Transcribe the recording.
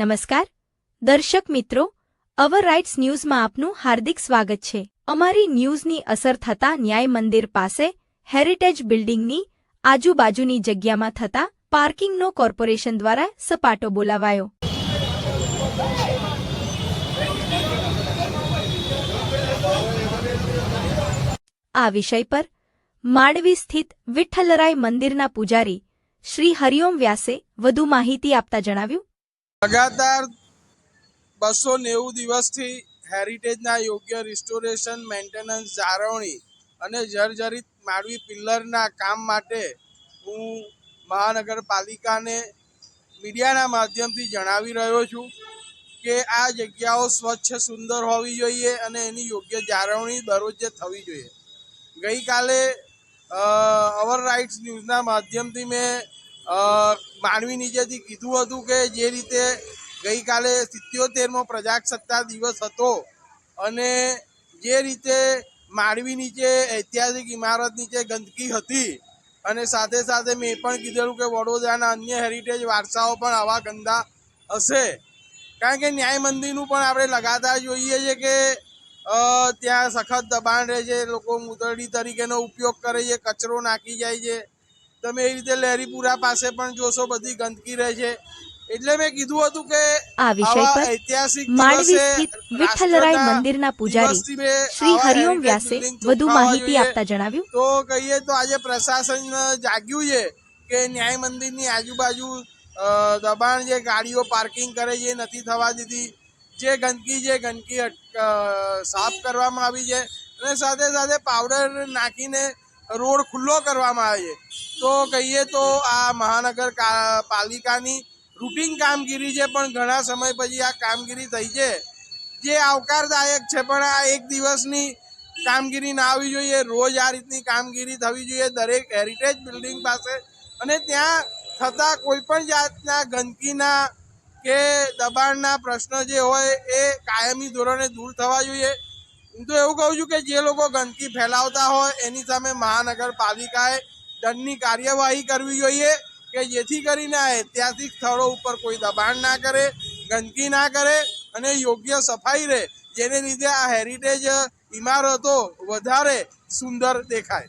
નમસ્કાર. દર્શક મિત્રો, અવર રાઇટ્સ ન્યૂઝમાં આપનું હાર્દિક સ્વાગત છે. અમારી ન્યૂઝની અસર થતા ન્યાય મંદિર પાસે હેરિટેજ બિલ્ડિંગની આજુબાજુની જગ્યામાં થતા પાર્કિંગનો કોર્પોરેશન દ્વારા સપાટો બોલાવાયો. આ વિષય પર માંડવી સ્થિત વિઠ્ઠલરાય મંદિરના પૂજારી શ્રી હરિઓમ વ્યાસે વધુ માહિતી આપતા જણાવ્યું. લગાતાર બસો નેવું દિવસથી હેરિટેજના યોગ્ય રિસ્ટોરેશન, મેન્ટેનન્સ, જાળવણી અને જર્જરિત માળવી પિલ્લરના કામ માટે હું મહાનગરપાલિકાને મીડિયાના માધ્યમથી જણાવી રહ્યો છું કે આ જગ્યાઓ સ્વચ્છ, સુંદર હોવી જોઈએ અને એની યોગ્ય જાળવણી દરરોજે થવી જોઈએ. ગઈકાલે અવર રાઇટ્સ ન્યૂઝના માધ્યમથી મેં માનવી નીચેથી કીધું હતું કે જે રીતે ગઈકાલે સિત્યોતેરમો પ્રજાસત્તાક દિવસ હતો અને જે રીતે માળવી નીચે, ઐતિહાસિક ઇમારત નીચે ગંદકી હતી અને સાથે સાથે મેં પણ કીધેલું કે વડોદરાના અન્ય હેરિટેજ વારસાઓ પણ આવા ગંદા હશે. કારણ કે ન્યાય મંદિરનું પણ આપણે લગાતાર જોઈએ છે કે ત્યાં સખત દબાણ રહે છે, લોકો મૂતરડી તરીકેનો ઉપયોગ કરે છે, કચરો નાખી જાય છે. તમે એ રીતે લહેરીપુરા પાસે પણ જોશો બધી ગંદકી રહે છે. એટલે મેં કીધું હતું કે આ વિષય પર ઐતિહાસિક માંડવી સ્થિત વિઠ્ઠલરાય મંદિરના પૂજારી શ્રી હરિઓમ વ્યાસે વધુ માહિતી આપતા જણાવ્યું. તો કહીએ તો આજે પ્રશાસન જાગ્યું છે કે ન્યાય મંદિરની આજુબાજુ દબાણ જે ગાડીઓ પાર્કિંગ કરે છે નથી થવા દીધી. જે ગંદકી છે ગંદકી સાફ કરવામાં આવી છે. અને સાથે સાથે પાવડર નાખીને રોડ ખુલ્લો કરવામાં આવે છે. તો કહીએ તો આ મહાનગર પાલિકાની રૂટીન કામગીરી છે, પણ ઘણા સમય પછી આ કામગીરી થઈ છે. જે આવકારદાયક છે, પણ આ એક દિવસની કામગીરી ના આવવી જોઈએ. રોજ આ રીતની કામગીરી થવી જોઈએ દરેક હેરિટેજ બિલ્ડિંગ પાસે. અને ત્યાં થતા કોઈ પણ જાતના ગંદકીના કે દબાણના પ્રશ્ન જે હોય એ કાયમી ધોરણે દૂર થવા જોઈએ. હું તો એવું કહું છું કે જે લોકો ગંદકી ફેલાવતા હોય, એની સામે મહાનગરપાલિકાએ દંડની કાર્યવાહી કરવી જોઈએ કે જેથી કરીને આ ઐતિહાસિક સ્થળો ઉપર કોઈ દબાણ ના કરે, ગંદકી ના કરે અને યોગ્ય સફાઈ રહે, જેને લીધે આ હેરિટેજ ઇમારતો વધારે સુંદર દેખાય.